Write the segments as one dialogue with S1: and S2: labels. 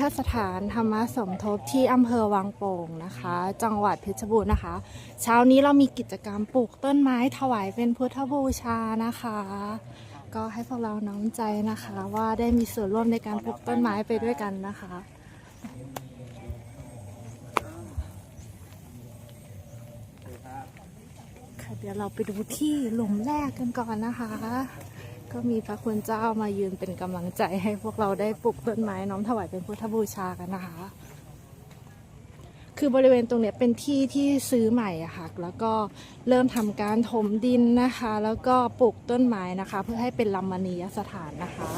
S1: ธสถานธรรมสมทบที่อำเภอวังโป่งนะคะ จังหวัดเพชรบูรณ์นะคะ เช้านี้เรามีกิจกรรมปลูกต้นไม้ถวายเป็นพุทธบูชานะคะ ก็ให้พวกเราน้อมใจนะคะ ว่าได้มีส่วนร่วมในการปลูกต้นไม้ไปด้วยกันนะคะค่ะเดี๋ยวเราไปดูที่หลุมแรกกันก่อนนะคะ ก็มีพระคุณเจ้ามายืนเป็นกำลังใจให้พวกเราได้ปลูกต้นไม้น้อมถวายเป็นพุทธบูชากันนะคะ คือบริเวณตรงนี้เป็นที่ที่ซื้อใหม่อะค่ะ แล้วก็เริ่มทำการถมดินนะคะ แล้วก็ปลูกต้นไม้นะคะ เพื่อให้เป็นลำมณียสถานนะคะ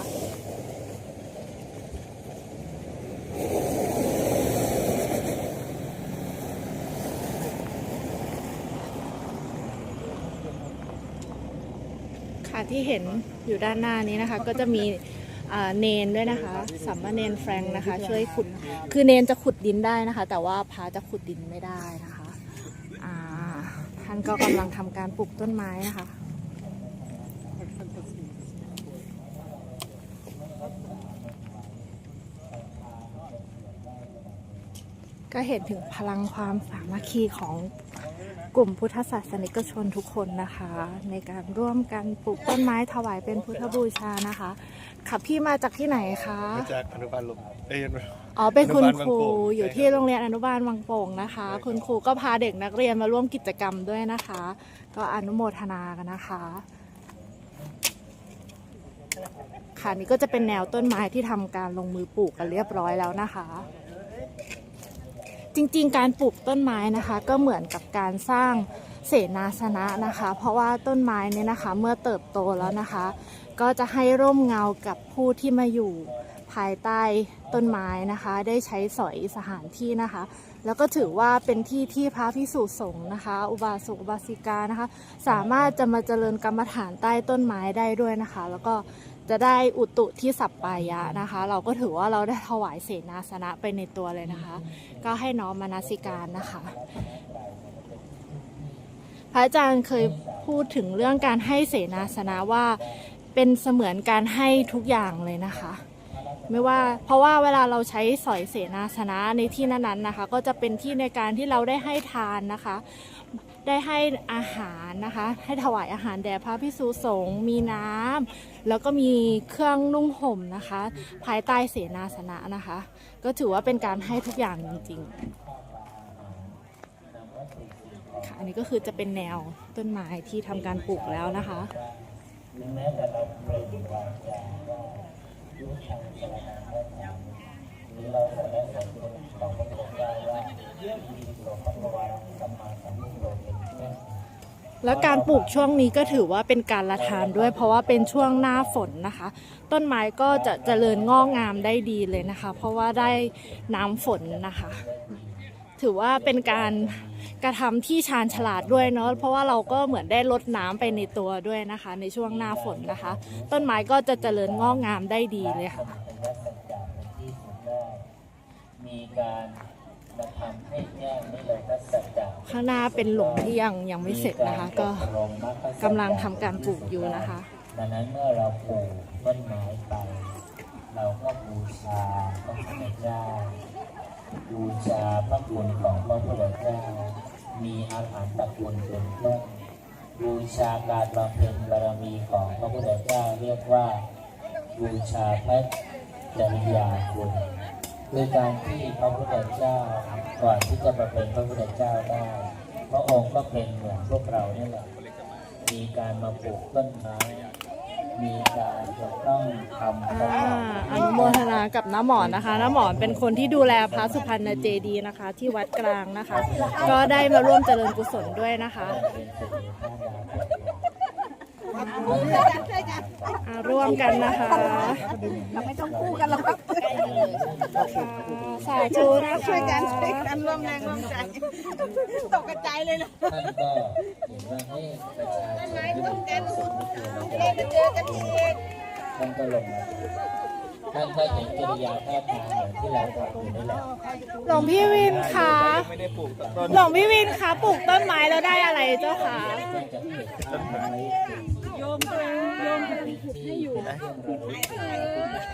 S1: ที่เห็นอยู่ด้านหน้านี้นะคะ ก็จะมีเนนด้วยนะคะสัมมาเนนแฟรงค์นะคะ ช่วยขุดคือเนนจะขุดดินได้นะคะ แต่ว่าพระจะขุดดินไม่ได้นะคะท่านก็กำลังทำการปลูกต้นไม้นะคะก็เห็นถึงพลังความสามัคคีของ กลุ่มพุทธศาสนิกชนทุกคนนะคะ ในการร่วมกันปลูกต้นไม้ถวายเป็นพุทธบูชานะคะ ค่ะพี่มาจากที่ไหนคะ
S2: มาจากอนุบาลลมเอ้ย
S1: อ๋อเป็นคุณครู
S2: อนุบาลวังโป่ง
S1: อยู่ที่โรงเรียนอนุบาลวังโป่งนะคะ คุณครูก็พาเด็กนักเรียนมาร่วมกิจกรรมด้วยนะคะ ก็อนุโมทนากันนะคะ ค่ะนี่ก็จะเป็นแนวต้นไม้ที่ทำการลงมือปลูกกันเรียบร้อยแล้วนะคะ จริงๆ การปลูกต้นไม้นะคะก็เหมือนกับการสร้างเสนาสนะนะคะ เพราะว่าต้นไม้เนี่ยนะคะเมื่อเติบโตแล้วนะคะ ก็จะให้ร่มเงากับผู้ที่มาอยู่ภายใต้ต้นไม้นะคะ ได้ใช้สอยสถานที่นะคะ แล้วก็ถือว่าเป็นที่ที่พระพิสุสงฆ์นะคะ อุบาสกอุบาสิกานะคะ สามารถจะมาเจริญกรรมฐานใต้ต้นไม้ได้ด้วยนะคะ แล้วก็ จะได้อุตุที่สัปปายะนะคะ เราก็ถือว่าเราได้ถวายเสนาสนะไปในตัวเลยนะคะ ก็ให้น้อมมานาสิการนะคะ พระอาจารย์เคยพูดถึงเรื่องการให้เสนาสนะว่าเป็นเสมือนการให้ทุกอย่างเลยนะคะ ไม่ว่าเพราะว่าเวลาเราใช้สอยเสนาสนะในที่นั้นๆนะคะ ก็จะเป็นที่ในการที่เราได้ให้ทานนะคะ ได้ให้อาหารนะคะ ให้ถวายอาหารแด่พระพิสุสงฆ์มีน้ำแล้วก็มีเครื่องนุ่งห่มนะคะ ภายใต้เสนาสนะนะคะ ก็ถือว่าเป็นการให้ทุกอย่างจริงๆค่ะอันนี้ก็คือจะเป็นแนวต้นไม้ที่ทำการปลูกแล้วนะคะ แล้วการปลูกช่วงนี้ก็ถือว่าเป็นการละทานด้วย เพราะว่าเป็นช่วงหน้าฝนนะคะ ต้นไม้ก็จะเจริญงอกงามได้ดีเลยนะคะ เพราะว่าได้น้ำฝนนะคะ ถือว่าเป็นการกระทำที่ชาญฉลาดด้วยเนาะเพราะว่าเราก็เหมือนได้ลดน้ำไปในตัวด้วยนะคะ ในช่วงหน้าฝนนะคะ ต้นไม้ก็จะเจริญงอกงามได้ดีเลยค่ะ
S3: มีการ
S1: ข้างหน้าเป็นหลุมที่ยังยังไม่เสร็จนะคะ ก็กำลังทำการปลูกอยู่นะคะ
S3: ดังนั้นเมื่อเราปลูกต้นไม้ไป เราก็บูชาพระพุทธเจ้าบูชาพระคุณของพระพุทธเจ้ามีอาหารตะคุณเป็นต้นบูชาการบำเพ็ญบารมีของพระพุทธเจ้าเรียกว่าบูชาพระจริยาคุณ คือการที่พระพุทธเจ้าก่อนที่จะมาเป็นพระพุทธเจ้าได้ พระองค์ก็เป็นเหมือนพวกเราเนี่แหละมีการมาปลูกต้นไม้มีการจะต้องทำ
S1: อ่า
S3: อ
S1: นุโมทนากับน้าหมอนนะคะ น้าหมอนเป็นคนที่ดูแลพระสุพรรณเจดีย์นะคะ ที่วัดกลางนะคะ ก็ได้มาร่วมเจริญกุศลด้วยนะคะ
S3: เป็นสิริพระดาภ
S1: อ่าร่วมกันนะคะ
S4: เราไม่ต้องคู่กันหรอกครับ
S1: ค่ะสาธุนะคะ
S4: ช่วยกันช่วยกันร่วมแรงร่วมใจตกกระจายเลยนะ
S3: ท่านก็เห็นว่าให้ประชาชนที่มีความสุขในตัวเรา
S4: ไปเจอกันอีก
S3: ท่านก็ลงมาท่านก็เห็นกิริยาท่าทางเหมือนที่เราทำอยู่นี่แหละ
S1: หลวงพี่วินคะ
S2: ไม่ได้ปลูกต้นต้น
S1: หลวงพี่วินคะปลูกต้นไม้แล้วได้อะไรเจ้าคะ
S3: ก็จะเห็นต้นไม้เป็นที่
S4: โย มตัวเองโยมให้อยู่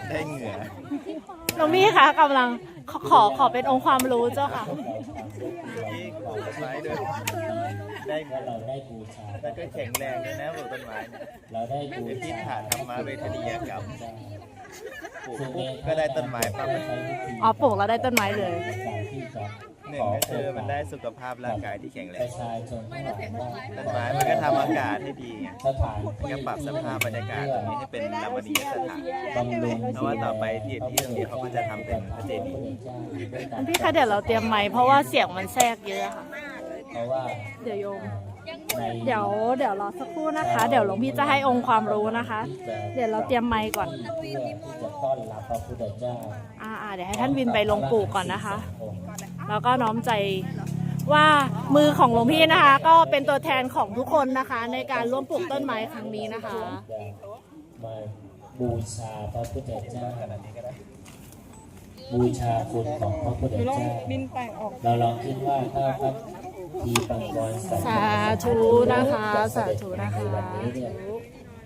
S2: ได้เหงื่อ
S1: หลวงพี่คะกำลังขอขอขอเป็นองค์ความรู้เจ้าค่ะ
S2: ที่ปลูกต้นไม้ด้วยได้เหงื่
S3: แล้
S2: อ
S3: เราได้บูชา
S2: แล้วก็แข็งแรงด้วยนะปลูกต้นไม้เนี่ย
S3: เราได้บู
S2: เป็นที่
S3: ชา
S2: ฐานธรรมะเวทนียกรรมปลูก
S3: ซึ่ง
S2: ปุ๊บก็ได้ต้นไม้ปั๊บ
S1: อ๋อปลูกแล้วได้ต้นไม้เลย
S3: การที่จะ
S2: หนึ่งก็คือมันได้สุขภาพร่างกายที่แข็งแร
S3: ป
S2: ง
S3: ระชาชนทั้งหลายว่า
S2: ต้นไม้มันก็ทำอากาศให้ดีไง
S3: สถาน
S2: มัน
S3: ที่
S2: ก็ปรับสภาพบรรยากาศตรงนี้ให้เป็นรมณียสถาน
S3: บำรุง
S2: เพราะว่าต่อไปที่ที่ตรงนี้เขาก็จะทำเป็นพระเจดีย์
S1: หลวงพี่คะเดี๋ยวเราเตรียมไม้เพราะว่าเสียงมันแทรกเยอะค่ะ
S3: เพราะว่า
S1: เดี๋ยวโยม
S3: ใน
S1: เดี๋ยวเดี๋ยวรอสักครู่นะคะ เดี๋ยวหลวงพี่จะให้องค์ความรู้นะคะ เดี๋ยวเราเตรียมไม้ก่อน
S3: เพื่อที่จะต้อนรับพระพุทธเจ้า
S1: อ่าอ่าเดี๋ยวให้ท่านวินไปลงปลูกก่อนนะคะ แล้วก็น้อมใจว่ามือของหลวงพี่นะคะ ก็เป็นตัวแทนของทุกคนนะคะ ในการร่วมปลูกต้นไม้ครั้งนี้นะคะ
S3: มาบูชาพระพุทธเจ้าบูชาคุณของพระพุทธเจ้า
S4: บินไปออก
S3: เราลองคิดว่าถ้าพระทีปังกรสัม
S1: สาธุนะคะ สาธุนะคะ
S3: ในวันนี้เนี่ย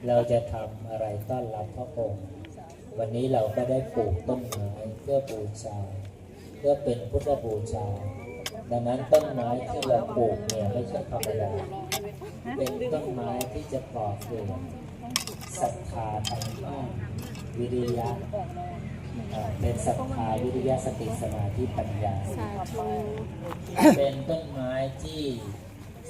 S3: เราจะทำอะไรต้อนรับพระองค์ วันนี้เราก็ได้ปลูกต้นไม้เพื่อบูชา เพื่อเป็นพุทธบูชา ดังนั้นต้นไม้ที่เราปลูกเนี่ยไม่ใช่ธรรมดา เป็นต้นไม้ที่จะปลอบเปลี่ยนศรัทธาธรรมะวิริยะเอ่อเป็นศรัทธาวิริยะสติสมาธิปัญญา
S1: สาธุ
S3: เป็นต้นไม้ที่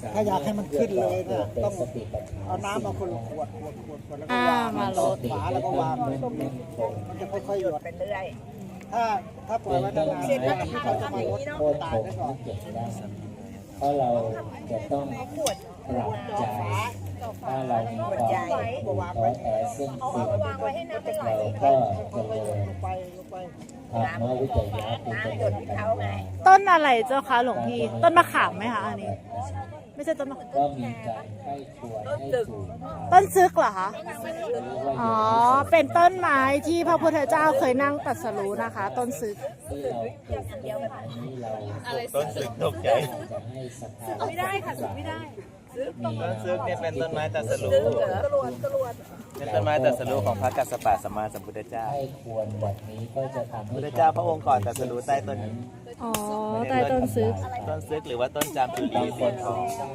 S3: สมรถ
S5: ถ้าอยากให้มันขึ้นเลยนะ
S3: เป็น
S5: ต้อง
S3: สติปัฏฐาน
S5: เอาน้ำมาคนละขวดขวดขวดขวดแล้วก็
S1: อ่าวา
S5: ง
S1: มาลด
S5: ฝาแล้วก็วางไว้
S3: เป็น
S5: มันจะค่อยๆหยด
S4: ไปเรื่อย
S5: ถ้าถ้าปล่อยไว้
S3: ต้น
S5: นาน
S3: ไม้
S5: ๆ
S3: ที่
S5: เขาจะมาลด
S3: โคตร
S5: ตา
S3: ผ
S5: ย
S3: ม
S5: ได้ก่อน
S3: เก็บได้เพราะเราจะต้องปรับใจถ้าเรามีความท้อแท้ซึ่งสิ่งเราก็เจริญ
S5: ไปไป
S3: ธรรมวิจยะเป็นประโยชน์ปัญญา
S1: ต้นอะไรเจ้าคะหลวงพี่ ต้นมะขามไหมคะอันนี้ ไม่ใช่ต้นมะขาม
S3: ก็มีการให้ควรให้ถูก
S1: ต้นซึกเหรอคะ อ๋อ เป็นต้นไม้ที่พระพุทธเจ้าเคยนั่งตรัสรู้นะคะ ต้นซึก
S3: ที่เราปลูกต้นไม้นี้เรา
S2: ต้นซึกตกใจ
S3: จะให้ศรัทธา
S4: ไม่ได้ค่ะสุดไม่ได้
S3: มี
S2: ต้นซึกเนี่ยเป็นต้นไม้ตรัสรู้เป็นต้นไม้ตรัสรู้ของพระกัสสปะสัมมาสัมพุทธเจ้า
S3: ให้ควรแบบนี้ก็จะทำ
S2: พระ
S3: ให้
S2: พุทธเจ้าพระองค์ก่อนตรัสรู้ใต้ต้นนี้
S1: อ๋อใต้ต้นซึก
S2: ต้นซึกหรือว่าต้นจามจุลี
S3: บางค
S2: เสีย
S3: น
S2: งท
S3: ส
S2: องง
S3: สัย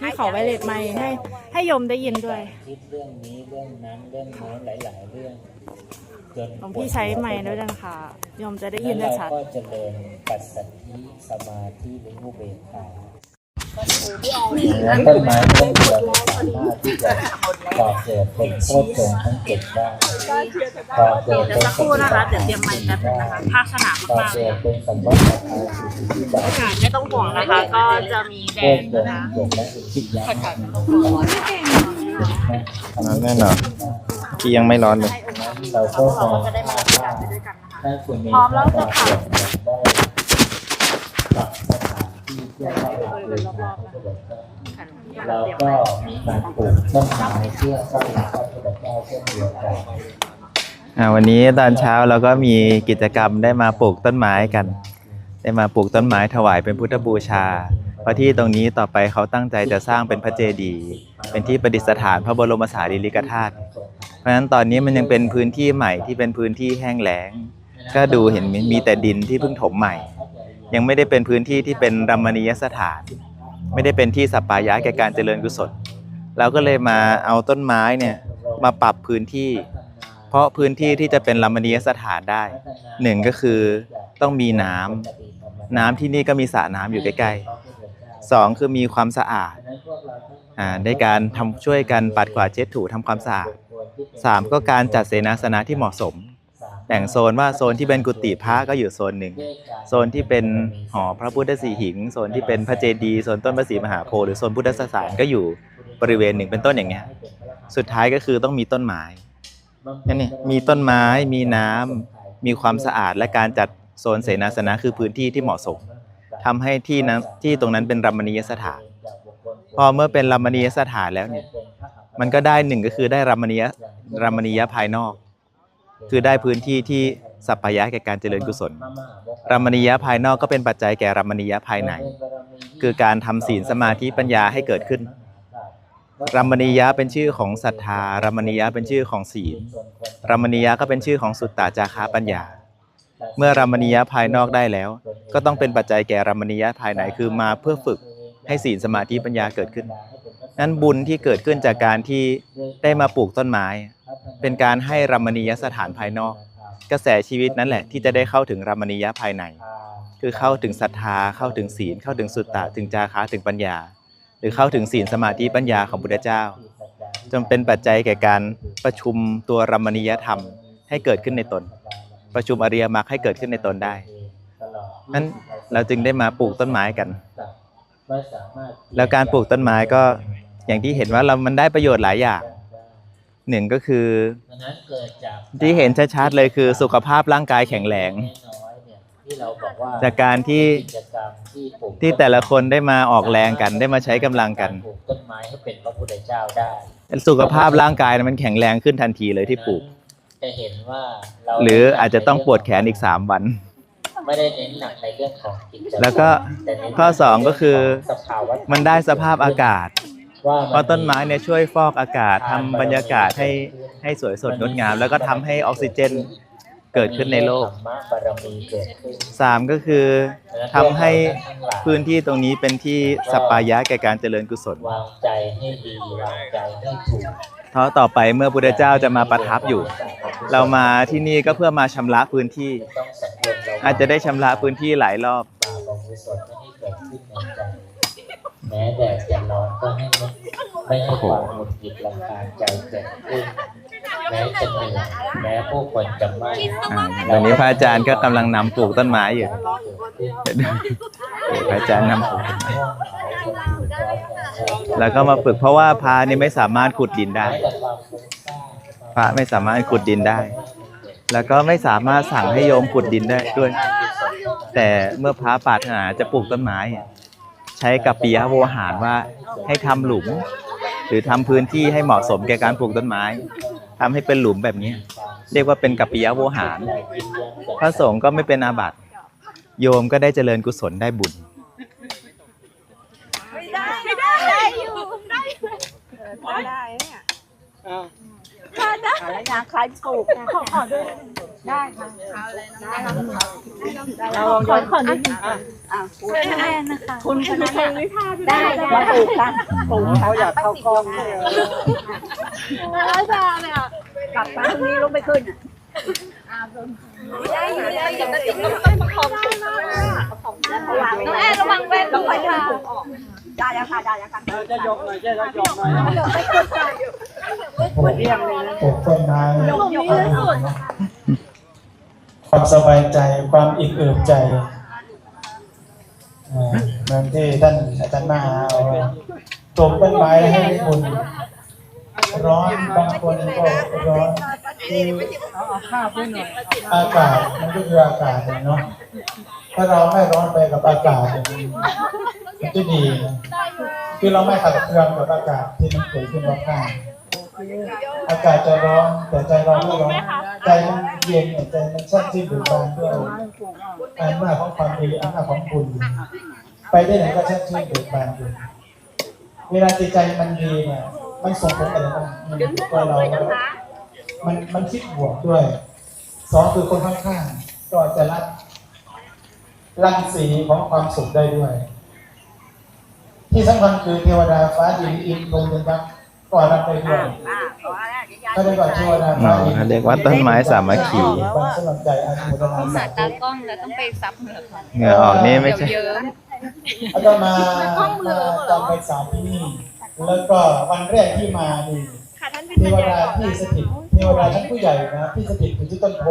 S1: พี่ขอไวเลตไมค์ให้ ให้โยมได้ยินด้วย
S3: คิดเรื่องนี้เรื่องนั้นเรื่องโน้นหลาย ๆ เรื่องจน
S1: หลวงพี่ใช้ไมค์ด้วยนะคะโยมจะได้ยิน
S3: แล้
S1: ได้
S3: ว
S1: ชั
S3: เรา
S1: ด
S3: ก็เจริญปัสสัทธิสมาธิหรืออุเบกขา น้ำต้นไม้ต้นเดียวสามารถที่จะก่อเกิดเป็นโคตรจงทั้งเจ็ดได้ก่อเกิดเป็น
S1: สักครู่นะคะเดี๋ยวเตรียมไมค์แป๊บนึงนะคะภาคสนาม
S3: ก่อ
S1: มากๆเล
S3: เกิ
S1: ย
S3: ดเป็นสัมบัติอาสิทธิบา
S1: อากาศไม่ต้องห่วงนะคะ ก็จะมีแด
S3: โคต
S1: ด
S3: รจง
S1: นะคะ
S3: เกิดและอิทธิยะ
S2: แน่นอนที่ยังไม่ร้อนเลย
S3: เราก็มอง
S1: จะได้มา
S3: ว่า
S1: รับด้วยกันนะคะ
S3: ถ้าคุณมี
S1: พร้อมแล้วจะค่ะ
S3: ได้ปรับสถานที่ เพื่อเข้าหาบูชาพราก็มีกาปลูกต้นไม้เพื่อต้อนรับพระพุทธเจ้าเช่นเดียวกัน
S2: อ่าวันนี้ตอนเช้าเราก็มีกิจกรรมได้มาปลูกต้นไม้กัน ได้มาปลูกต้นไม้ถวายเป็นพุทธบูชา เพราะที่ตรงนี้ต่อไปเขาตั้งใจจะสร้างเป็นพระเจดีย์เป็นที่ประดิษฐานพระบรมสารีริกธาตุเพราะฉะนั้นตอนนี้มันยังเป็นพื้นที่ใหม่ที่เป็นพื้นที่แห้งแล้ง ก็ดูเห็นมีแต่ดินที่เพิ่งถมใหม่ ยังไม่ได้เป็นพื้นที่ที่เป็นรมณียสถาน ไม่ได้เป็นที่สัปปายะแก่การเจริญกุศลเราก็เลยมาเอาต้นไม้เนี่ยมาปรับพื้นที่ เพราะพื้นที่ที่จะเป็นรมณียสถานได้หนึ่งก็คือต้องมีน้ำน้ำที่นี่ก็มีสระน้ำอยู่ใกล้ๆสองคือมีความสะอาดอ่าในการทำช่วยกันปัดกวาดเช็ดถูทำความสะอาดสามก็การจัดเสนาสนะที่เหมาะสม แบ่งโซนว่าโซนที่เป็นกุฏิพระก็อยู่โซนหนึ่งโซนที่เป็นหอพระพุทธสีหิง โซนที่เป็นพระเจดีย์โซนต้นพระศรีมหาโพธิ์หรือโซนพุทธสถานก็อยู่บริเวณหนึ่งเป็นต้นอย่างเงี้ยสุดท้ายก็คือต้องมีต้นไม้นั่นนี่มีต้นไม้มีน้ำมีความสะอาดและการจัดโซนเสนาสนะคือพื้นที่ที่เหมาะสมทำให้ที่นั้นที่ตรงนั้นเป็นรัมณียสถาน พอเมื่อเป็นรัมณียสถานแล้วเนี่ยมันก็ได้หนึ่งก็คือได้รัมณียรัมณียภายนอก คือได้พื้นที่ที่สัปปายะแก่การเจริญกุศลรัมณียะภายนอกก็เป็นปัจจัยแก่รัมณียะภายใน คือการทำศีลสมาธิปัญญาให้เกิดขึ้นรัมณียะเป็นชื่อของศรัทธารัมณียะเป็นชื่อของศีลรัมณียะก็เป็นชื่อของสุตตาจาคาปัญญา เมื่อรัมณียะภายนอกได้แล้ว ก็ต้องเป็นปัจจัยแก่รัมมณียะภายในคือมาเพื่อฝึกให้ศีลสมาธิปัญญาเกิดขึ้นนั้นบุญที่เกิดขึ้นจากการที่ได้มาปลูกต้นไม้ เป็นการให้รัมณียสถานภายนอก กระแสชีวิตนั่นแหละที่จะได้เข้าถึงรัมณียภายใน คือเข้าถึงศรัทธาเข้าถึงศีล เข้าถึงสุตตะถึงจาคะถึงปัญญา หรือเข้าถึงศีลสมาธิปัญญาของพุทธเจ้าจนเป็นปัจจัยแก่การประชุมตัวรัมมณียธรรมให้เกิดขึ้นในตน ประชุมอริยมรรคให้เกิดขึ้นในตนได้นั้นเราจึงได้มาปลูกต้นไม้กัน แล้วการปลูกต้นไม้ก็อย่างที่เห็นว่าเรามันได้ประโยชน์หลายอย่าง หนึ่งก็คือที่เห็นชัดๆเลยคือสุขภาพร่างกายแข็งแรงจากการที่ที่แต่ละคนได้มาออกแรงกันได้มาใช้กำลังกัน
S3: ปลูกต้นไม้ให้เป็นพระพุทธเจ้าได้
S2: สุขภาพร่างกายมันแข็งแรงขึ้นทันทีเลยที่ปลูก
S3: จะเห็นว่าเรา
S2: หรืออาจจะต้องปวดแขนอีก3วัน
S3: ไม่ได้เน้นหนักในเรื่องของกิจ
S2: แล้วก็
S3: แต่เน้น
S2: ข้อสองก็คือ
S3: สภาวะ
S2: มันได้สภาพอากาศ
S3: ว่า
S2: เพราะต้นไม้เนี่ยช่วยฟอกอากาศทำบรรยากาศให้ให้สวยสดงดงาม แล้วก็ทำให้ออกซิเจนเกิดขึ้นในโลก
S3: ธรรมะบารมีเกิดขึ้น
S2: สามก็คือทำให้พื้นที่ตรงนี้เป็นที่สปปายะแก่การเจริญกุศล
S3: วางใจให้ดีวางใจให้ถูก
S2: เพราะต่อไปเมื่อพุทธเจ้าจะมาประทับอยู่ เรามาที่นี่ก็เพื่อมาชำระพื้นที่
S3: ต้องสังเกตเรา
S2: อาจจะได้ชำระพื้นที่หลายรอบ
S3: แม้แดดจะร้อนก็ให้ไม่ไม่ให้ความหงุดหงิดรำคาญใจเกิดขึ้นแม้จะเหนื่อยแม้ผู้คนจะไม่
S2: อ่าตอนนี้พระอาจารย์ก็กำลังนำปลูกต้นไม้อยู่ พระอาจารย์นำปลูกต้นไม้แล้วก็มาฝึกเพราะว่าพระนี่ไม่สามารถขุดดินได้ พระไม่สามารถขุดดินได้ แล้วก็ไม่สามารถสั่งให้โยมขุดดินได้ด้วย แต่เมื่อพระปรารถนาจะปลูกต้นไม้อะ ใช้กับปียโวหารว่าให้ทำหลุม หรือทำพื้นที่ให้เหมาะสมแก่การปลูกต้นไม้ทำให้เป็นหลุมแบบนี้ เรียกว่าเป็นกัปปิยโวหาร พระสงฆ์ก็ไม่เป็นอาบัติ โยมก็ได้เจริญกุศลได้บุญ
S5: อ้าว ได้ค่ะ
S6: เราขอขอนิดนึงแม่นะคะคุณคณะได้มาปลูกกันปลูก
S5: เขาอยากเข้ากองเลย
S6: อาจารย์เนี่ยกลับมาตรงนี้ลงไปขึ้นได้อยู่ได้อยู่แต่ต้องต้องประคองน้องแอนระวังแว่นต้องไปดึงผมออกได้แล้วค่ะได้แล้วค่ะ
S5: จะยกหน่อยจะยกหน่อย
S6: เดี๋ยวไปขึ้นไป
S5: เรียงเลยนะ
S7: ปลูกต้นไม้
S6: ยกยกเลยสุด
S7: ความสบายใจความอิ่มเอิบใจเหมือนที่ท่านอาจารย์มาเอาปลูกต้นไม้ให้ได้บุญร้อนบางคนก็ร้อนคืออากาศมันก็คืออากาศเนาะถ้าเราไม่ร้อนไปกับอากาศมันจะดี คือเราไม่ขัดเคืองกับอากาศที่มันเกิดขึ้นรอบข้าง อากาศจะร้อนแต่ใจเราไม่ร้อนใจมันเย็นใจมันช่มชื่นเบิบานด้วยอำนาจของความดีอำนาจของบุญไปได้ไหนก็ช่มชื่นเบิบานอยู่เวลาจิตใจมันดีเนี่ยมันส่งผลอะไรบ้างหนึ่งตัวเรา มันมันคิดบวกด้วยสองคือคนข้างๆก็จะรับรังสีของความสุขได้ด้วย ที่สำคัญคือเทวดาฟ้าดินอินลมเย็นยั กษ์ก็รับได้ด้วยเขาเรียกว่าเทวดา
S2: อ๋อเขาเรียกว่าต้นไม้สามัคคี
S7: ความสมัครใจอนุโมทนาสา
S6: ตา
S7: ธุ
S6: กล้องแล้วต้องไปซับเหงื่อก่อน
S2: เหงื่อออกนี่ไม่ใช่
S6: เดี๋ยวเยิ้ม
S7: แล้วก็มามาจำไปสามที่นี่แล้วก็วันแรกที่มานี่เทวดาที่สถิตเทวดาชั้นผู้ใหญ่นะที่สถิตอยู่ที่ต้นโพ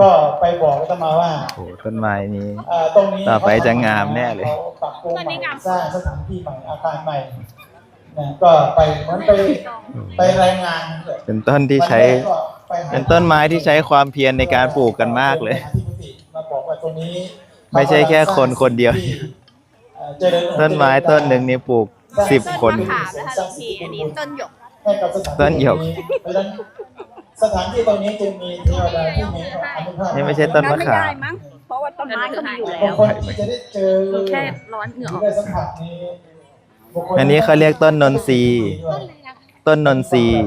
S7: ก็ไปบอกอาตมาว่า
S2: โอ้โหต้นไม้นี้
S7: อ่าตรงนี้
S2: ต่อไปจะงามแน่เลย
S7: ขาปรับปรุงใหม่สร้างสถานที่ใหม่อาคารใหม่ นะก็ไปเหมือนไปไปรายงาน
S2: เป็นต้นที่ใช้เป็นต้นไม้ที่ใช้ความเพียรในการปลูกกันมากเลย
S7: มาบอกว่าตรงนี้
S2: ไม่ใช่แค่คนคนเดียว
S7: เอ่อเจริญ
S2: ต้นไม้ต้นหนึ่งนี่ปลูกสิบคน
S6: ถามนะคะหลวงพี่อันนี้ต้นหยก
S7: ให้กับสถาน
S2: ต้นหยก
S7: ที่เพราะฉะนั้นสถานที่ตรงนี้จึงมีเทวดาที่มีอนุภาพ
S2: นี่ไม่ใช่ต้นมะขาม
S6: เพราะว่าต้นไม้เขามีอยู่
S7: บา
S6: แล้
S7: ง
S6: ว
S7: คนที่จะได้เจอ
S6: แค่ร้อนเหงื่อออก
S7: ได้สัมผัสนี้
S2: อันนี้เขาเรียกต้นนนทรีย์ต้นนนทรีย์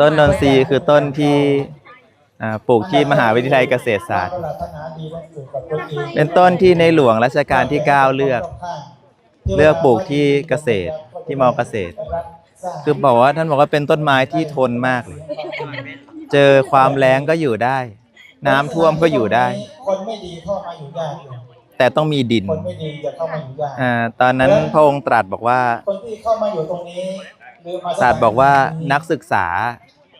S2: ต้นนนทรีย์คือต้นที่อ่าปลูกที่มหาวิทยาลัยเกษตรศาสตร์ เป็นต้นที่ในหลวงรัชกาลที่ 9 เลือก เลือกปลูกที่เกษตรที่มอเกษตร คือบอกว่าท่านบอกว่าเป็นต้นไม้ที่ทนมากเลย เจอความแล้งก็อยู่ได้ น้ำท่วมก็อยู่ได้
S7: คนไม่ดีเข้ามาอยู่ยากอยู่
S2: แต่ต้องมีดิน
S7: คนไม่ดีจะเข้ามาอยู่ยาก
S2: อ่าตอนนั้นพระองค์ตรัสบอกว่า
S7: คนที่เข้ามาอยู่ตรงนี้หรือมา
S2: ตรัสบอกว่านักศึกษา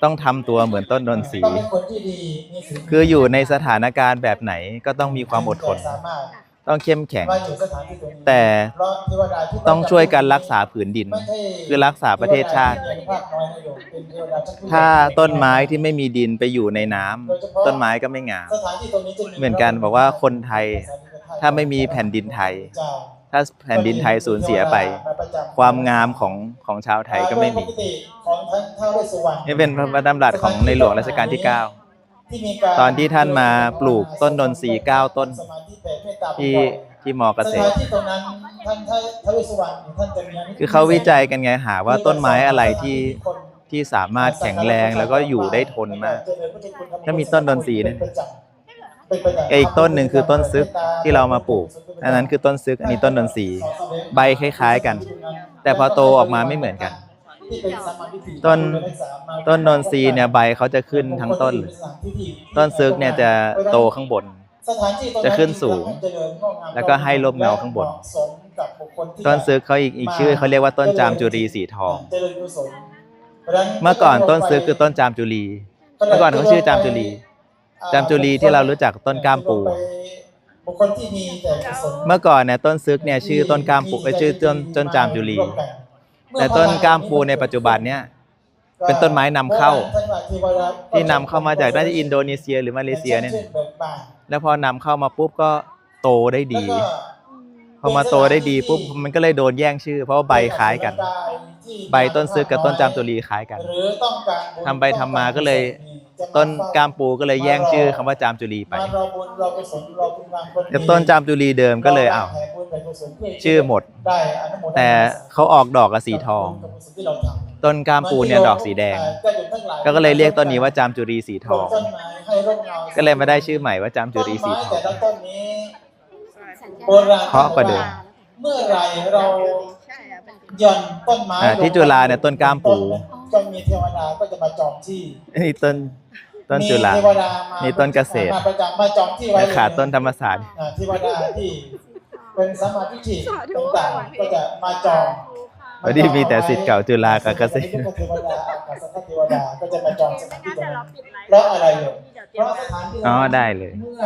S2: ต้องทำตัวเหมือนต้นดนทรี
S7: ต้องเป็นคนที่ดีมีศีล
S2: คืออยู่ในสถานการณ์แบบไหนก็ต้องมีความอดทน
S7: สามารถ
S2: ต้องเข้มแข็ง
S7: มาอยู่สถานที่ตรงนี้
S2: แต่
S7: เพราะเทวดาที่
S2: ต้องช่วยกันรักษาผืนดิน
S7: ไม่ใช่
S2: คือรักษาประเทศชาติ
S7: เทวดที่มีภาคน้อยนะโยมเป็นเทวดาชั้นผู้ใหญ่
S2: ถ้าต้นไม้ที่ไม่มีดินไปอยู่ในน้ำต้นไม้ก็ไม่งาม
S7: สถานที่ตรงนี้จะ
S2: เหมือนกันบอกว่าคนไทย ถ้าไม่มีแผ่นดินไทย
S7: จะ
S2: ถ้าแผ่นดินไทยสูญเสียไป ความงามของของชาวไทยก็ไม่มี
S7: โดยปติของท่านท้าวเวสสุวรรณ
S2: นี่เป็นพระดำรัสของในหลวงรัชกาลที่
S7: ที่มีการ
S2: 9ตอนที่ท่านมาปลูกต้นดนทรีย์เก้าต้น
S7: สมาธิแผ่เมตตา
S2: ที่ที่มอเกษ
S7: สถา
S2: ต
S7: น
S2: ร
S7: ที่ตรงนั้นท่านท้าวเวสสุวรรณท่านจะมี
S2: คือเขาวิจัยกันไงหาว่าต้นไม้อะไรที่ที่สามารถแข็งแรงแล้วก็อยู่ได้ทนมาก ถ้ามีต้นดนทรีย์เนี่ย อีกต้นหนึ่งคือต้นซึกที่เรามาปลูก อันนั้นคือต้นซึก อันนี้ต้นดนทรีย์ใบคล้ายๆกัน แต่พอโตออกมาไม่เหมือนกัน ต้นต้นนนทรีย์เนี่ยใบเขาจะขึ้นทั้งต้นเลยต้นซึกเนี่ยจะโตข้างบน จะขึ้นสูง แล้วก็ให้ร่มเงาข้างบน ต้นซึกเขาอีกอีกชื่อเขาเรียกว่าต้นจามจุรีสีทอง เมื่อก่อนต้นซึกคือต้นจามจุรี เมื่อก่อนเขาชื่อจามจุรี จามจุรีที่เรารู้จักต้นกล้ามปู
S7: บุคคลที่มีแต่กุศล
S2: เมื่อก่อนเนี่ยต้นซึกเนี่ยชื่อต้นกล้ามปูเอ้ยชื่อต้นต้นจามจุรีแต่ต้นกล้ามปูในปัจจุบันเนี่ย เป็นต้นไม้นำเข้าที่นำเข้ามาจากน่าจะอินโดนีเซียหรือมาเลเซียเนี่ยแล้วพอนำเข้ามาปุ๊บก็โตได้ดีพอมาโตได้ดีปุ๊บมันก็เลยโดนแย่งชื่อ เพราะว่าใบคล้ายกัน ใบต้นซึกกับต้นจามจุรีคล้ายกัน
S7: หรือต้องการบุญ
S2: ทำไปทำมาก็เลย ต้ นกล้ามปูก็เลยแย่งชื่อคำว่าจามจุรีไป
S7: มารอบุญรอกุศลรอคุณงามความดี
S2: แต่ต้นจามจุรีเดิมก็เลยอ้าว
S7: แผ่บุญแผ่กุศลเพื่
S2: ชื่อหมด
S7: ได้อนุโมทนา
S2: แต่เขาออกดอกกับสีทอง
S7: กับกุศลที่เราทำ
S2: ต้นกล้ามปูเนี่ยดอกสีแดง ก็เลยเรียกต้นนี้ว่าจามจุรีสีทอง
S7: ต้นไม้ให้ร่มเงา
S2: ก็เลยมาได้ชื่อใหม่ว่าจามจุรีสีทอง
S7: ต้นไม้แต่ละต้นนี้โบราณ
S2: เพราะกว่าเดิม
S7: เมื่อไหรเรา หย่อนต้นไม้
S2: อ่าที่จุฬาเนี่ยต้นกล้ามปู
S7: ก็มีเทวดาก็จะมาจองที่
S2: นี่ต้นต้นจุฬา
S7: มีเทวดามา
S2: นี่ต้นเกษตร
S7: มาประจำมาจองที่ไว้
S2: และขาดต้นธรรมศาสตร์
S7: อ่าเทวดาที่เป็นสมาธิที่ต่างๆก็จะมาจอง
S2: พอดีมีแต่สิทธิ์เก่าจุฬากับเกษตร
S7: เทวดาอาคาสัพเทวดาก็จะมาจองสถานที่ตรงนั้นเพราะอะไรอยู่เพราะสถานที่
S2: อ๋อได้เลย
S7: เมื่อ